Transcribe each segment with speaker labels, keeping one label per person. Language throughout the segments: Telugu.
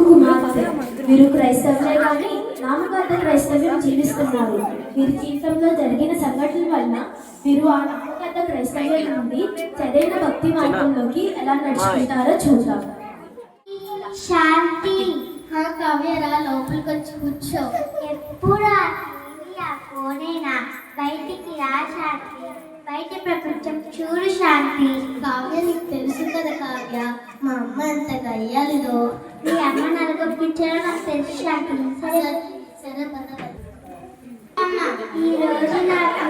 Speaker 1: కుమార్తె మీరు క్రైస్తవులే కానీ నామకార్థ క్రైస్తవ్యం జీవిస్తున్నారు. మీరు జీవితంలో జరిగిన సంఘటనల వలన మీరు ఆ నామకార్థ క్రైస్తవ్యం నుండి సరైన భక్తి మార్గంలోకి ఎలా నడుచుకుంటారో చూద్దాం.
Speaker 2: శాంతి. కవ్యరా లోపలికి వచ్చి కూర్చో. ఎప్పుడు ఆ టీవీ ఆ ఫోనేనా బయటికి రా శాంతి. చూడు శాంతి. కావ్య నీకు తెలుసు కదా కావ్య మా అమ్మ అంత గయ్యాలిదో. మీ అమ్మ నలగొప్పించారో నాకు తెలుసు శాంతి. సరే సరే పద అమ్మ ఈ రోజు నాకు.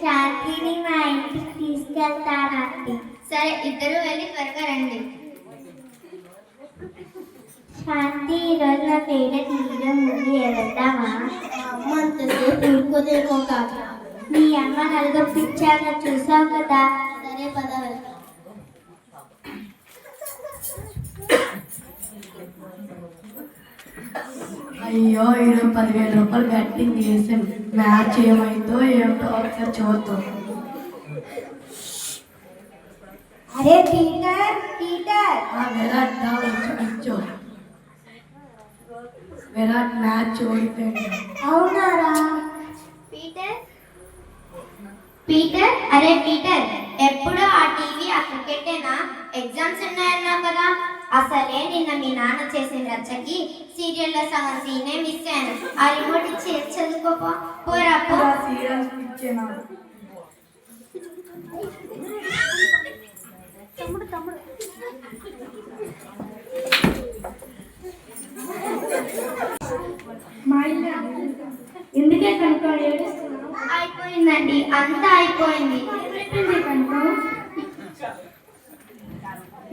Speaker 2: శాంతిని మా ఇంటికి తీసుకెళ్తానండి సరే ఇద్దరు వెళ్ళి త్వరగా రండి. శాంతి ఈరోజు నా హీరో మూవీ వెళ్దామా అమ్మ అంతసేపు కాక మీ అమ్మ నలుగురు పిచ్చాక చూసావు కదా? సరే పద వెళ్దాం.
Speaker 3: అయ్యో ఈరోజు పదివేల రూపాయలు బ్యాటింగ్ చేసాం మ్యాచ్ ఏమైందో ఏమిటో ఒకసారి చూద్దాం.
Speaker 2: అరే పీటర్ పీటర్.
Speaker 3: విరాట్ వచ్చి విరాట్ మ్యాచ్ ఓడిపోయింది.
Speaker 2: అవునారా పీటర్? అరే పీటర్ ఎప్పుడు ఆ టీవీ ఆ క్రికెటేనా? ఎగ్జామ్స్ ఉన్నాయన్నావు కదా. అసలే నిన్న మీ నాన్న చేసిన రచ్చకి సీరియల్లో సగం సీనే మిస్ అయ్యాను. ఆ రిమోట్ ఇచ్చి చదువుకోపో? పోరా పో.
Speaker 3: సీరియల్స్ ఇచ్చేనా
Speaker 1: ఎందుకే కనుక ఏడుస్తున్నావు
Speaker 2: అయిపోయిందండి అంతా అయిపోయింది.
Speaker 1: కనుక?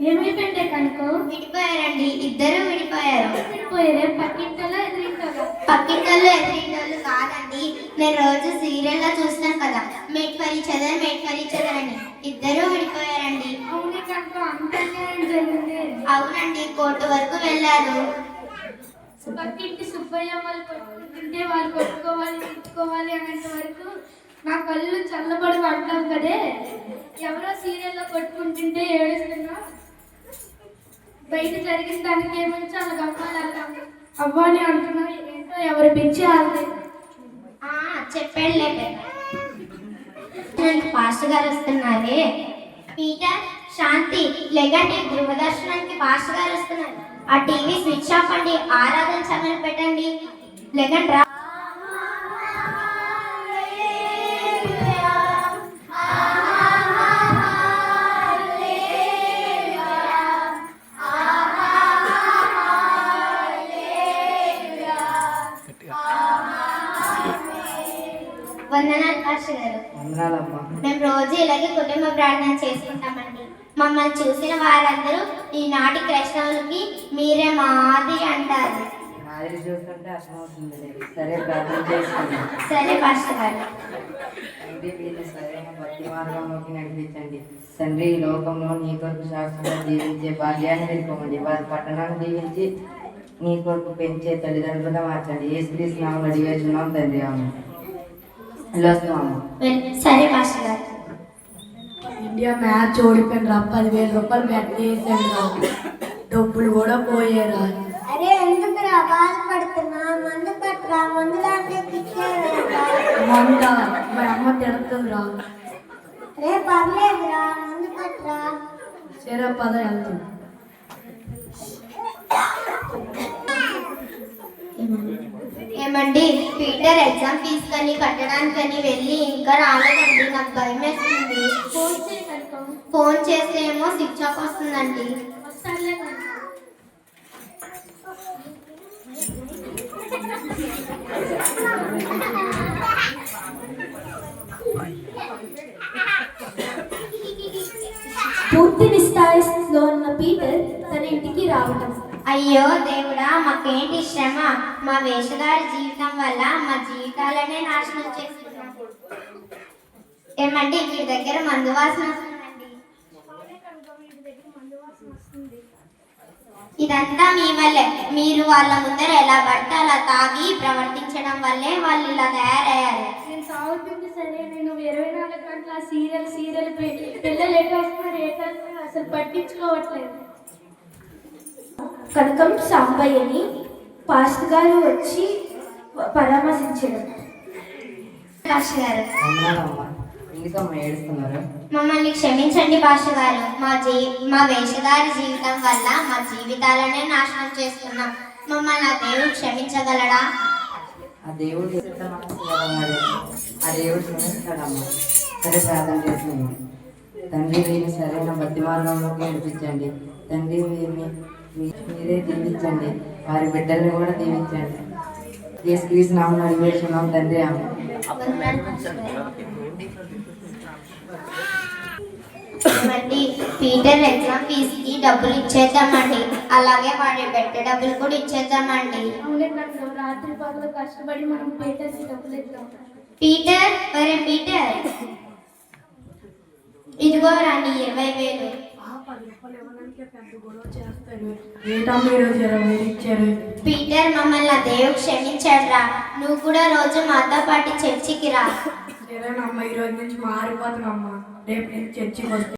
Speaker 1: ఏమైపోయిందే కనుక?
Speaker 2: విడిపోయారండి. ఇద్దరు విడిపోయారు.
Speaker 1: పోయారే పక్కింటలో ఎదురింటలో
Speaker 2: పక్కింటోళ్ళు ఎదురింటోళ్ళు కాదండి. నేను రోజు సీరియల్లో చూస్తాను కదా. Made for each other made for each other అని. ఇద్దరు విడిపోయారండి.
Speaker 1: అవునే కనుక
Speaker 2: అవునండి. కోర్టు వరకు వెళ్ళారు.
Speaker 1: పక్కింటి సుబ్బయ్య వాళ్ళు కొట్టుకుంటుంటే వాళ్ళు కొట్టుకోవాలి తిట్టుకోవాలి అనేంత వరకు నా కళ్ళు చల్లబడి పడ్డాం కదే. ఎవరో సీరియల్లో కొట్టుకుంటుంటే ఏడుస్తున్నా. బయట జరిగిన దానికి ఏమని అలా గమ్మాలి అవ్వాలి అంటున్నా ఏంటో ఎవరు పిచ్చి చెప్పండి
Speaker 2: ఆ చెప్పాడులే పాస్టర్ గారు వస్తున్నారే. పీటర్ శాంతి లేకండి గృహదర్శనానికి పాస్టర్ గారు వస్తున్నారు. ఆ టీవీ స్విచ్ ఆఫ్ అండి ఆరాధన ఛానల్ పెట్టండి. లేకండి వందనాలు పాస్టర్ గారు. మేము రోజు ఇలాగే కుటుంబ ప్రార్థన చేసుకుంటామండి. మమ్మల్ని చూసిన వారందరూ ఈనాటి క్రైస్తవులకి మీరే మాది అంటారు.
Speaker 4: మాదిరి అర్థమవుతుంది సరే ప్రార్థన చేసుకోండి
Speaker 2: సరే పాస్టర్ గారు.
Speaker 4: తండ్రి వీరిని సరైన భక్తి మార్గంలోకి నడిపించండి. తండ్రి ఈ లోకంలో నీ కొరకు శాస్త్రంగా జీవించే భాగ్యాన్ని వెళ్ళిపోండి వారి పట్టణాన్ని దీవించి నీ కొరకు పెంచే తల్లిదండ్రులుగా మార్చండి. ఏ స్త్రీ స్నామం అడిగేస్తున్నాం తండ్రి. అమ్మ
Speaker 2: సరే పాస్టర్ గారు.
Speaker 3: ఇండియా మ్యాచ్ ఓడిపోయింది రా పదివేల రూపాయలు బ్యాట్ చేసాను రా డబ్బులు కూడా పోయారా.
Speaker 2: అరే ఎందుకురా? బాధపడుతున్నా మందు పట్టురా. మందు
Speaker 3: మంద. మా అమ్మ తిడుతుంది రా
Speaker 2: రే పర్లేదురా. మందు పట్టురా.
Speaker 3: సరే పద వెళ్తాం
Speaker 2: ఏమండి? పీటర్ ఎగ్జామ్ ఫీజు కని కట్టడానికని వెళ్ళి ఇంకా రాలేదండి. నాకు భయం వేస్తుంది.
Speaker 1: ఫోన్
Speaker 2: చేస్తే ఏమో స్విచ్ ఆఫ్ వస్తుందండి.
Speaker 1: పూర్తి నిస్థాయిలో ఉన్న పీటర్ తన ఇంటికి రావటం.
Speaker 2: అయ్యో దేవుడా మాకేంటి శ్రమ? మా వేషగారి జీవితం వల్ల మా జీవితాలనే నాశనం చేసుకున్నాం. ఏమండి వీడి దగ్గర మందు వాసన ఇదంతా మీ వల్లే. మీరు వాళ్ళ ముందర ఎలా పడితే అలా తాగి ప్రవర్తించడం వల్లే వాళ్ళు ఇలా తయారయ్యారు.
Speaker 1: నేను సరే నేను ఇరవై నాలుగు గంటల సీరియల్ సీరియల్ పిల్లలు ఎటు వస్తున్నారు ఎటు అసలు పట్టించుకోవట్లేదు. కనకం సాంబయ్యని పాస్టర్ గారు వచ్చి పరామర్శించడం
Speaker 2: పాస్టర్ గారు మమ్మల్ని క్షమించండి పాస్టర్ గారు మా జీ మా వేషధారి జీవితం వల్ల మా జీవితాలనే నాశనం చేస్తున్నాం. మమ్మల్ని ఆ దేవుడు క్షమించగలడా?
Speaker 4: ఆ దేవుడు ఎంత మనసు గలవాడు. ఆ దేవుడు క్షమిస్తాడమ్మా. సరే ప్రార్థన చేస్తున్నాను. తండ్రి వీరిని సరైన భక్తి మార్గంలోకి నడిపించండి. తండ్రి వీరిని మీ- మీరే దీవించండి. వారి బిడ్డల్ని కూడా దీవించండి. యేసుక్రీస్తు నామం అడిగేస్తున్నాం తండ్రి ఆమె.
Speaker 2: పీటర్ ఎగ్జామ్ ఫీజుకి డబ్బులు ఇచ్చేద్దామండి. అలాగే వాడి పెట్టే డబ్బులు కూడా ఇచ్చేద్దామండి.
Speaker 1: రాత్రి పగలు కష్టపడి మనం పేటర్కి డబ్బులు ఇద్దాం
Speaker 2: పీటర్ మరి పీటర్? ఇదిగో రండి ఇరవై వేలు. పీటర్ మమ్మల్ని దేవుడు క్షమించాడురా. నువ్వు కూడా రోజు మాతో పాటు చర్చికి రా.
Speaker 3: సరేనమ్మా ఈ రోజు నుంచి మారిపోతానమ్మా రేపు నుంచి చర్చికి